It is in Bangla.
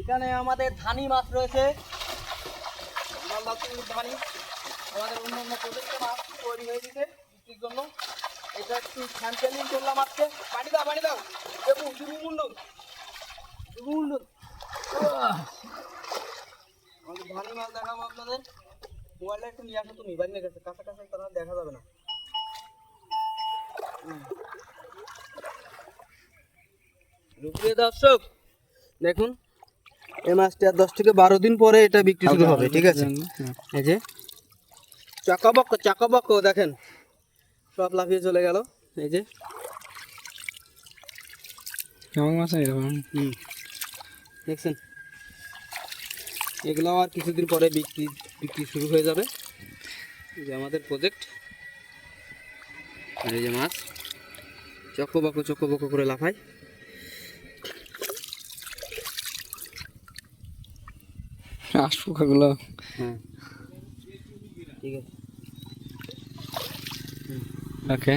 এখানে আমাদের ধানি মাছ রয়েছে। ধানি, আমাদের অন্য অন্য প্রজেক্টে মাছ তৈরি হয়ে গেছে বিক্রির জন্য। এটা একটু স্যাম্পেলিং করলাম আজকে পানি দাও পানি দাও। দেবু দেবু মুন্ডু দেবু মুন্ডু আমাদের ধানি মাছ দেখাবো আপনাদের। মোবাইলটা একটু নিয়ে আসো তুমি, বাইরে গেছে। কাছাকাছি তারা দেখা যাবে না। হুম। রুপিয়ে দর্শক দেখুন এই মাছটা দশ থেকে বারো দিন পরে এটা বিক্রি শুরু হবে ঠিক আছে? এই যে চাকাবক চাকাবক দেখেন সব লাফিয়ে চলে গেল এই যে। কেমন মাছ এরকম? হুম দেখছেন? এগুলো আর কিছুদিন পরে বিক্রি বিক্রি শুরু হয়ে যাবে। এই যে আমাদের প্রজেক্ট এই যে মাছ চকোবকো চকোবকো করে লাফায়। আশ পোকাগুলো হ্যাঁ। ঠিক আছে। ওকে।